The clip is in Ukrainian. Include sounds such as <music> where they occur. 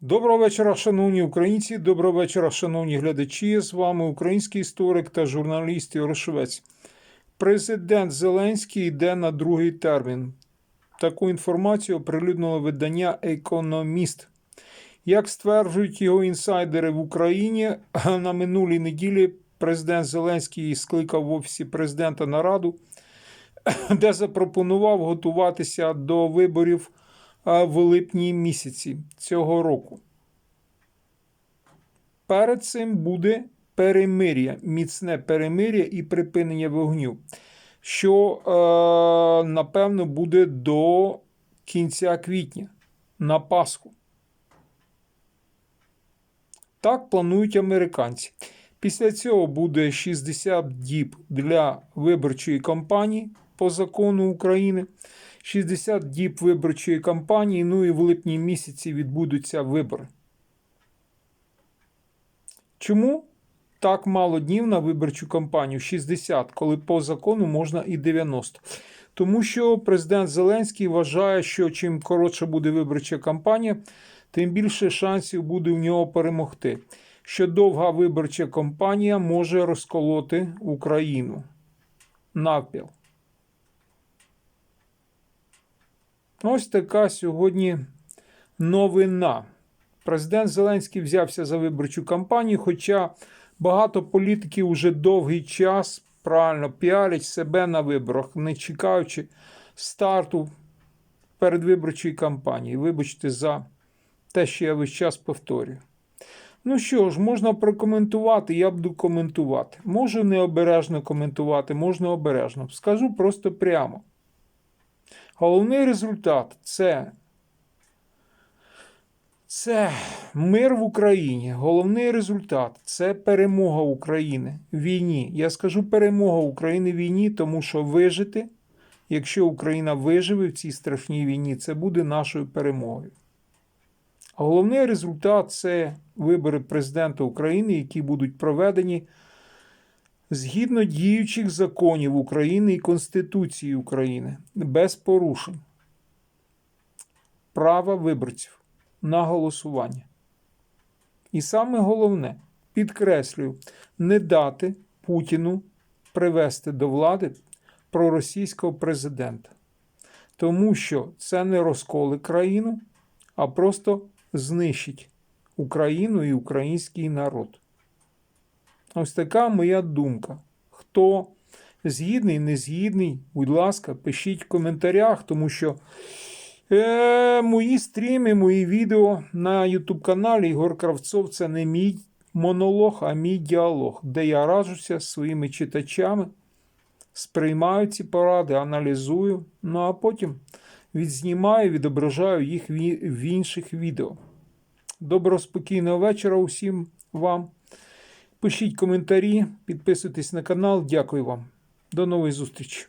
Доброго вечора, шановні українці. Доброго вечора, шановні глядачі. З вами український історик та журналіст Ярошевець. Президент Зеленський йде на другий термін. Таку інформацію оприлюднило видання Економіст. Як стверджують його інсайдери в Україні, <clears throat> на минулій неділі президент Зеленський скликав в офісі президента нараду, <clears throat> де запропонував готуватися до виборів в липні місяці цього року. Перед цим буде перемир'я, міцне перемир'я і припинення вогню, що, е, напевно, буде до кінця квітня на Пасху. Так планують американці. Після цього буде 60 діб для виборчої кампанії по закону України. 60 діб виборчої кампанії, ну і в липні місяці відбудуться вибори. Чому так мало днів на виборчу кампанію? 60, коли по закону можна і 90. Тому що президент Зеленський вважає, що чим коротша буде виборча кампанія, тим більше шансів буде в нього перемогти. Що довга виборча кампанія може розколоти Україну навпіл. Ось така сьогодні новина. Президент Зеленський взявся за виборчу кампанію, хоча багато політиків уже довгий час правильно піарять себе на виборах, не чекаючи старту передвиборчої кампанії. Вибачте за те, що я весь час повторюю. Ну що ж, можна прокоментувати, я буду коментувати. Можу необережно коментувати, можна обережно. Скажу просто прямо. Головний результат це, це мир в Україні. Головний результат це перемога України в війні. Я скажу перемога України в війні, тому що вижити, якщо Україна виживе в цій страшній війні, це буде нашою перемогою. Головний результат це вибори президента України, які будуть проведені згідно діючих законів України і Конституції України без порушень права виборців на голосування. І саме головне, підкреслюю, не дати Путіну привести до влади проросійського президента. Тому що це не розколи країну, а просто знищить Україну і український народ. Ось така моя думка. Хто згідний, не згідний, будь ласка, пишіть в коментарях, тому що е, мої стріми, мої відео на YouTube каналі Ігор Кравцов це не мій монолог, а мій діалог, де я раджуся з своїми читачами, сприймаю ці поради, аналізую, ну а потім відзнімаю, відображаю їх в інших відео. Доброго спокійного вечора усім вам. Пишіть коментарі, підписуйтесь на канал. Дякую вам. До нової зустрічі!